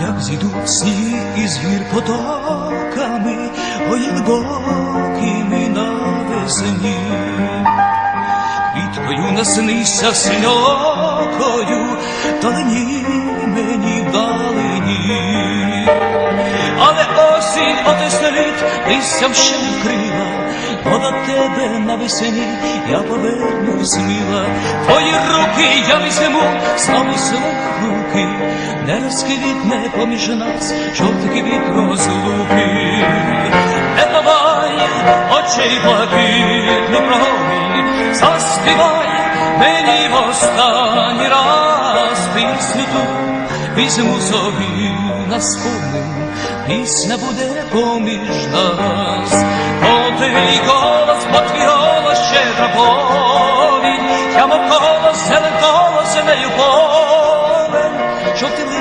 як зійдуть сніг і звір потоками, ой, глибокими навесні. Квіткою наснися синьокою, далині мені вдалині. Але осінь отеснить, листям ще вкрила, бо до тебе навесні я повернусь мила. Твої руки я візьму, знову свої руки, не розквітне поміж нас жовтий від розлуки, не давай очей блакитний промінь, заспівай мені в останній раз пісню ту. Візьму собі на спомин, пісня буде поміж нас, О, твій голос, бо твій голос ще повінь, я мов голос, зелен голос, зеленою повінь. Yo te